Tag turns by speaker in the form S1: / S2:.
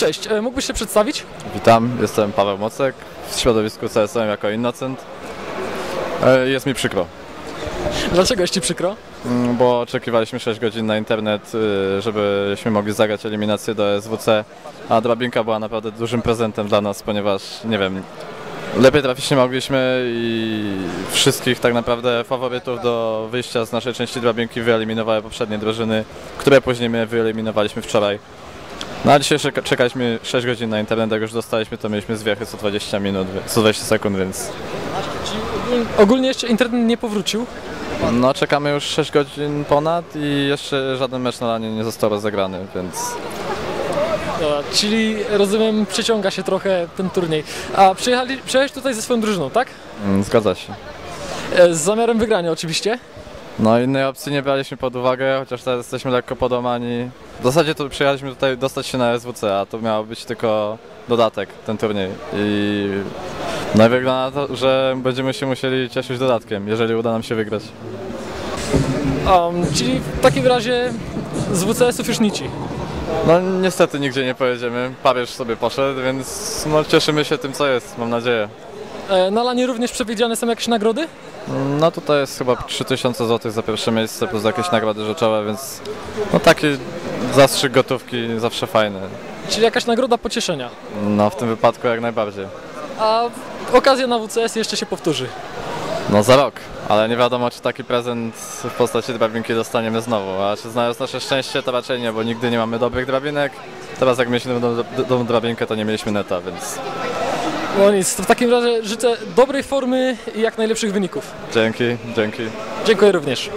S1: Cześć, e, mógłbyś się przedstawić?
S2: Witam, jestem Paweł Mocek w środowisku CSM jako Innocent. E, Jest mi przykro,
S1: Dlaczego jest Ci przykro?
S2: mm, bo oczekiwaliśmy 6 godzin na internet, y, żebyśmy mogli zagrać eliminację do SWC, a drabinka była naprawdę dużym prezentem dla nas, ponieważ, nie wiem, lepiej trafić nie mogliśmy i wszystkich tak naprawdę faworytów do wyjścia z naszej części drabinki wyeliminowały poprzednie drużyny, które później my wyeliminowaliśmy wczoraj. No a dzisiaj czeka- czekaliśmy 6 godzin na internet, jak już dostaliśmy, to mieliśmy zwiechy co 20 minut, 120 sekund, więc
S1: Ogólnie jeszcze internet nie powrócił.
S2: no czekamy już 6 godzin ponad i jeszcze żaden mecz na lanie nie został rozegrany, więc
S1: Dobra, czyli rozumiem, przeciąga się trochę ten turniej. A przyjechali, przyjechałeś tutaj ze swoją drużyną, tak?
S2: mm, zgadza się.
S1: E, Z zamiarem wygrania oczywiście.
S2: No innej opcji nie braliśmy pod uwagę, chociaż teraz jesteśmy lekko podomani. W zasadzie to przyjechaliśmy tutaj dostać się na SWC, a to miał być tylko dodatek, ten turniej. I no i wygląda na to, że będziemy się musieli cieszyć dodatkiem, jeżeli uda nam się wygrać.
S1: Um, czyli w takim razie z WCS-ów już nici.
S2: No niestety nigdzie nie pojedziemy, Paryż sobie poszedł, więc no, cieszymy się tym co jest, mam nadzieję.
S1: E, Na lanie również przewidziane są jakieś nagrody?
S2: No tutaj jest chyba 3000 zł za pierwsze miejsce plus jakieś nagrody rzeczowe, więc no taki zastrzyk gotówki zawsze fajny.
S1: Czyli jakaś nagroda pocieszenia.
S2: No w tym wypadku jak najbardziej.
S1: A okazja na WCS jeszcze się powtórzy.
S2: No za rok, ale nie wiadomo czy taki prezent w postaci drabinki dostaniemy znowu, a czy znając nasze szczęście to raczej nie, bo nigdy nie mamy dobrych drabinek. Teraz jak mieliśmy tą drabinkę to nie mieliśmy neta, więc
S1: No nic, to w takim razie życzę dobrej formy i jak najlepszych wyników.
S2: dzięki, dzięki.
S1: Dziękuję również.